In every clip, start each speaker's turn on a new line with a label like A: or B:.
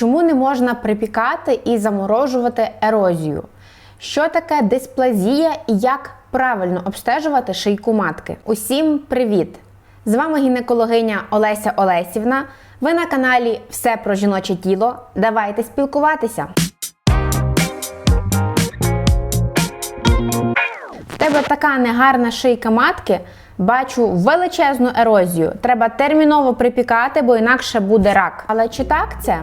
A: Чому не можна припікати і заморожувати ерозію? Що таке дисплазія і як правильно обстежувати шийку матки? Усім привіт! З вами гінекологиня Олеся Олесівна. Ви на каналі Все про жіноче тіло. Давайте спілкуватися. В тебе така негарна шийка матки. Бачу величезну ерозію. Треба терміново припікати, бо інакше буде рак. Але чи так це?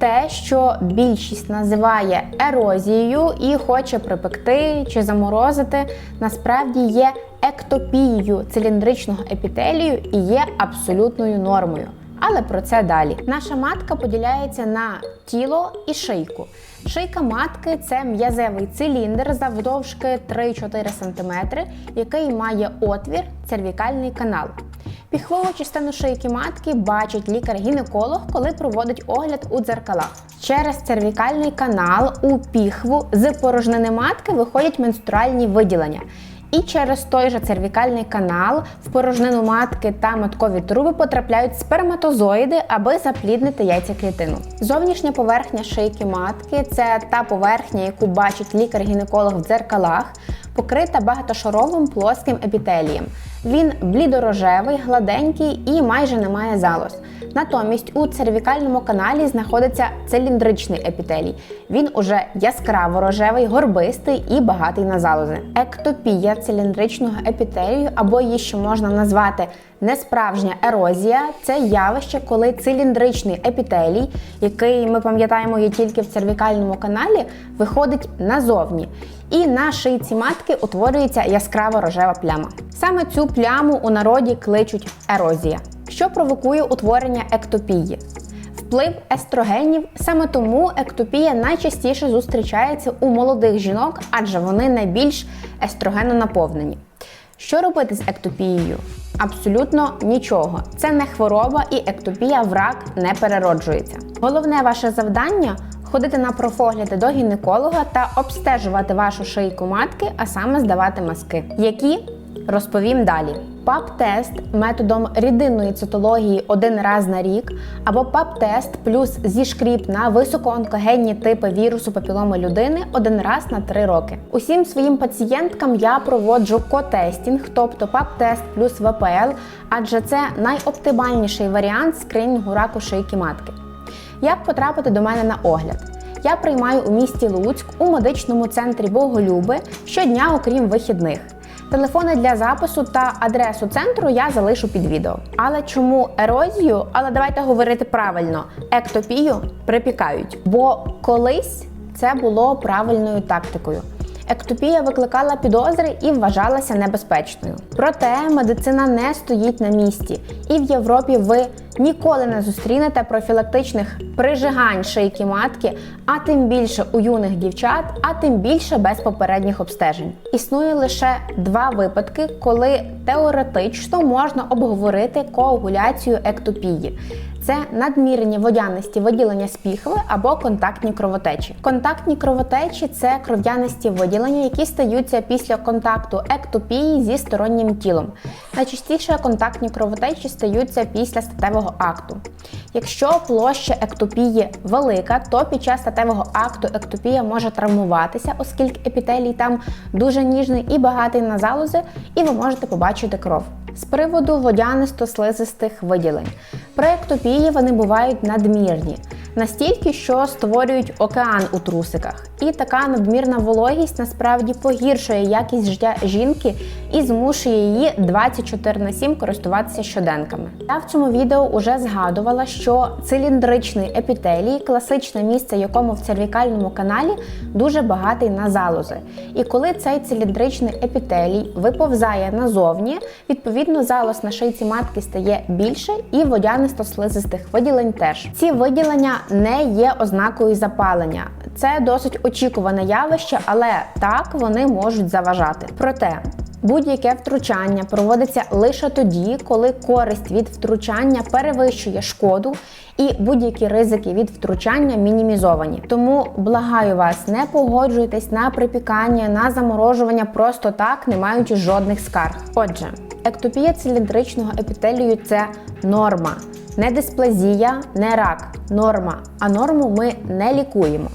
A: Те, що більшість називає ерозією і хоче припекти чи заморозити, насправді є ектопією циліндричного епітелію і є абсолютною нормою. Але про це далі. Наша матка поділяється на тіло і шийку. Шийка матки це м'язевий циліндр завдовжки 3-4 см, який має отвір цервікальний канал. Піхвову частину шийки матки бачить лікар-гінеколог, коли проводить огляд у дзеркалах. Через цервікальний канал у піхву з порожнини матки виходять менструальні виділення. І через той же цервікальний канал в порожнину матки та маткові труби потрапляють сперматозоїди, аби запліднити яйцеклітину. Зовнішня поверхня шийки матки це та поверхня, яку бачить лікар-гінеколог в дзеркалах, покрита багатошаровим плоским епітелієм. Він блідорожевий, гладенький і майже не має залоз. Натомість у цервікальному каналі знаходиться циліндричний епітелій. Він уже яскраво рожевий, горбистий і багатий на залози. Ектопія циліндричного епітелію, або її ще можна назвати несправжня ерозія це явище, коли циліндричний епітелій, який ми пам'ятаємо є тільки в цервікальному каналі, виходить назовні. І на шийці матки утворюється яскрава рожева пляма. Саме цю пляму у народі кличуть ерозія, що провокує утворення ектопії. Вплив естрогенів саме тому ектопія найчастіше зустрічається у молодих жінок, адже вони найбільш естрогенонаповнені. Що робити з ектопією? Абсолютно нічого. Це не хвороба і ектопія в рак не перероджується. Головне ваше завдання ходити на профогляди до гінеколога та обстежувати вашу шийку матки, а саме здавати маски. Які розповім далі. ПАП-тест методом рідинної цитології один раз на рік, або ПАП-тест плюс зішкріп на високоонкогенні типи вірусу папіломи людини один раз на три роки. Усім своїм пацієнткам я проводжу котестінг, тобто ПАП-тест плюс ВПЛ, адже це найоптимальніший варіант скринінгу раку шийки матки. Як потрапити до мене на огляд? Я приймаю у місті Луцьк у медичному центрі Боголюби щодня, окрім вихідних. Телефони для запису та адресу центру я залишу під відео. Але чому ерозію? Але давайте говорити правильно: ектопію припікають. Бо колись це було правильною тактикою. Ектопія викликала підозри і вважалася небезпечною. Проте медицина не стоїть на місці, і в Європі ви ніколи не зустрінете профілактичних прижигань шийки матки, а тим більше у юних дівчат, а тим більше без попередніх обстежень. Існує лише два випадки, коли теоретично можна обговорити коагуляцію ектопії. Це надмірні водянисті виділення з піхви або контактні кровотечі. Контактні кровотечі це кров'янисті виділення, які стаються після контакту ектопії зі стороннім тілом. Найчастіше контактні кровотечі стаються після статевого акту. Якщо площа ектопії велика, то під час статевого акту ектопія може травмуватися, оскільки епітелій там дуже ніжний і багатий на залози, і ви можете побачити кров. З приводу водянисто-слизистих виділень. При ектопії вони бувають надмірні, настільки, що створюють океан у трусиках. І така надмірна вологість насправді погіршує якість життя жінки і змушує її 24 на 7 користуватися щоденками. Я в цьому відео вже згадувала, що циліндричний епітелій, класичне місце, якому в цервікальному каналі дуже багатий на залози. І коли цей циліндричний епітелій виповзає назовні, відповідно залоз на шийці матки стає більше і водянисто-слизистих виділень теж. Ці виділення не є ознакою запалення. Це досить очікуване явище, але так вони можуть заважати. Проте Будь-яке втручання проводиться лише тоді, коли користь від втручання перевищує шкоду і будь-які ризики від втручання мінімізовані. Тому благаю вас, не погоджуйтесь на припікання, на заморожування просто так, не маючи жодних скарг. Отже, ектопія циліндричного епітелію це норма. Не дисплазія, не рак, норма, а норму ми не лікуємо.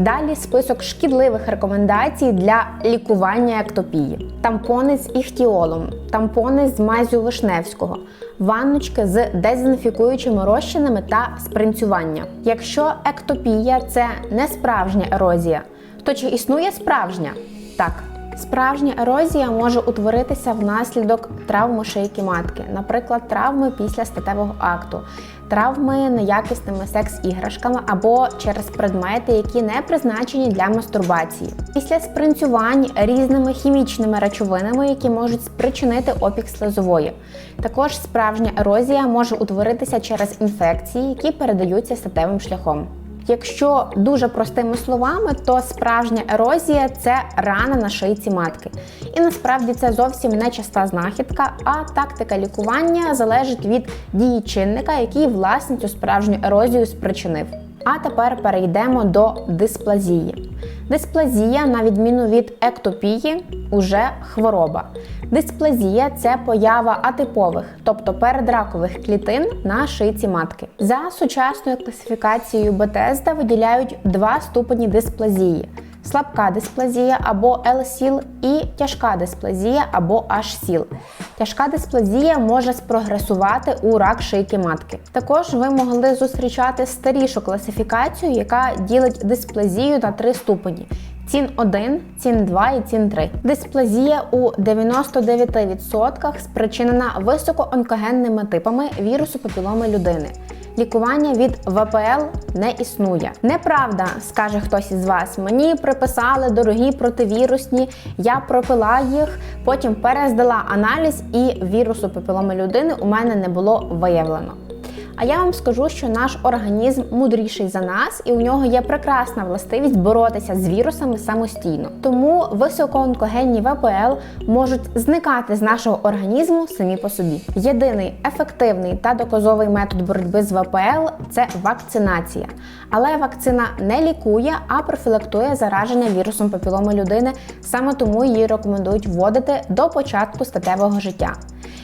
A: Далі список шкідливих рекомендацій для лікування ектопії: тампони з іхтіолом, тампони з мазю вишневського, ванночки з дезінфікуючими розчинами та спринцювання. Якщо ектопія це не справжня ерозія, то чи існує справжня? Так. Справжня ерозія може утворитися внаслідок травми шийки матки, наприклад, травми після статевого акту, травми неякісними секс-іграшками або через предмети, які не призначені для мастурбації, після спринцювань різними хімічними речовинами, які можуть спричинити опік слизової. Також справжня ерозія може утворитися через інфекції, які передаються статевим шляхом. Якщо дуже простими словами, то справжня ерозія це рана на шийці матки. І насправді це зовсім не часта знахідка, а тактика лікування залежить від дії чинника, який власне цю справжню ерозію спричинив. А тепер перейдемо до дисплазії. Дисплазія, на відміну від ектопії, уже хвороба. Дисплазія це поява атипових, тобто передракових клітин на шийці матки. За сучасною класифікацією Бетезда виділяють два ступені дисплазії: слабка дисплазія або L-сіл і тяжка дисплазія або H-сіл. Тяжка дисплазія може спрогресувати у рак шийки матки. Також ви могли зустрічати старішу класифікацію, яка ділить дисплазію на три ступені. Цін 1, цін 2 і цін 3. Дисплазія у 99% спричинена високоонкогенними типами вірусу папіломи людини. Лікування від ВПЛ не існує. Неправда, скаже хтось із вас. Мені приписали дорогі противірусні, я пропила їх, потім перездала аналіз, і вірусу папіломи людини у мене не було виявлено. А я вам скажу, що наш організм мудріший за нас, і у нього є прекрасна властивість боротися з вірусами самостійно. Тому високоонкогенні ВПЛ можуть зникати з нашого організму самі по собі. Єдиний ефективний та доказовий метод боротьби з ВПЛ це вакцинація. Але вакцина не лікує, а профілактує зараження вірусом папіломи людини. Саме тому її рекомендують вводити до початку статевого життя.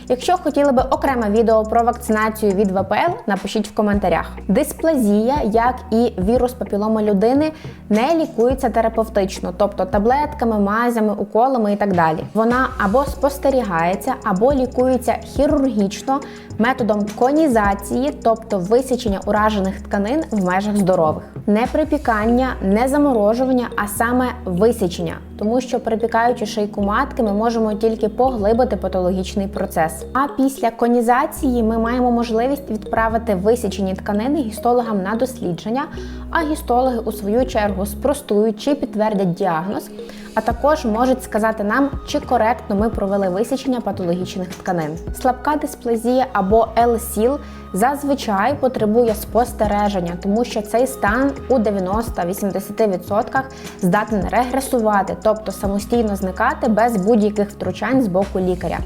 A: Якщо хотіли би окреме відео про вакцинацію від ВПЛ, напишіть в коментарях. Дисплазія, як і вірус папіломи людини, не лікується терапевтично, тобто таблетками, мазями, уколами і так далі. Вона або спостерігається, або лікується хірургічно методом конізації, тобто висічення уражених тканин в межах здорових. Не припікання, не заморожування, а саме висічення, тому що припікаючи шийку матки, ми можемо тільки поглибити патологічний процес. А після конізації ми маємо можливість відправити висічені тканини гістологам на дослідження, а гістологи у свою чергу спростують чи підтвердять діагноз, а також можуть сказати нам, чи коректно ми провели висічення патологічних тканин. Слабка дисплазія або L-сіл зазвичай потребує спостереження, тому що цей стан у 90-80% здатен регресувати, тобто самостійно зникати без будь-яких втручань з боку лікаря.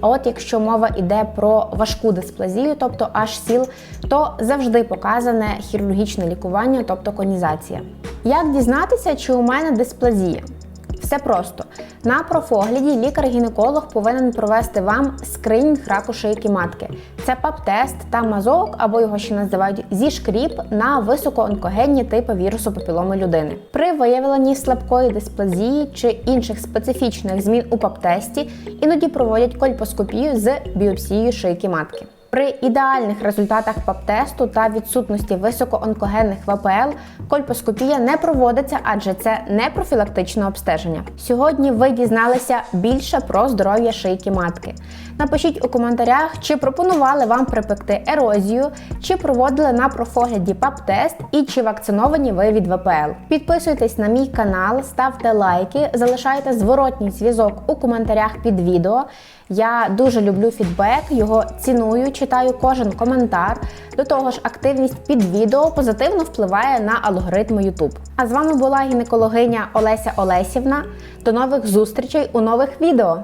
A: А от якщо мова йде про важку дисплазію, тобто аж сіл, то завжди показане хірургічне лікування, тобто конізація. Як дізнатися, чи у мене дисплазія? Все просто на профогляді лікар-гінеколог повинен провести вам скринінг раку шийки матки. Це ПАП-тест та мазок, або його ще називають зішкріп на високоонкогенні типи вірусу папіломи людини. При виявленні слабкої дисплазії чи інших специфічних змін у ПАП-тесті іноді проводять кольпоскопію з біопсією шийки матки. При ідеальних результатах ПАП-тесту та відсутності високоонкогенних ВПЛ кольпоскопія не проводиться, адже це не профілактичне обстеження. Сьогодні ви дізналися більше про здоров'я шийки матки. Напишіть у коментарях, чи пропонували вам припекти ерозію, чи проводили на профогляді ПАП-тест і чи вакциновані ви від ВПЛ. Підписуйтесь на мій канал, ставте лайки, залишайте зворотній зв'язок у коментарях під відео. Я дуже люблю фідбек, його ціную, читаю кожен коментар. До того ж, активність під відео позитивно впливає на алгоритми YouTube. А з вами була гінекологиня Олеся Олесівна. До нових зустрічей у нових відео.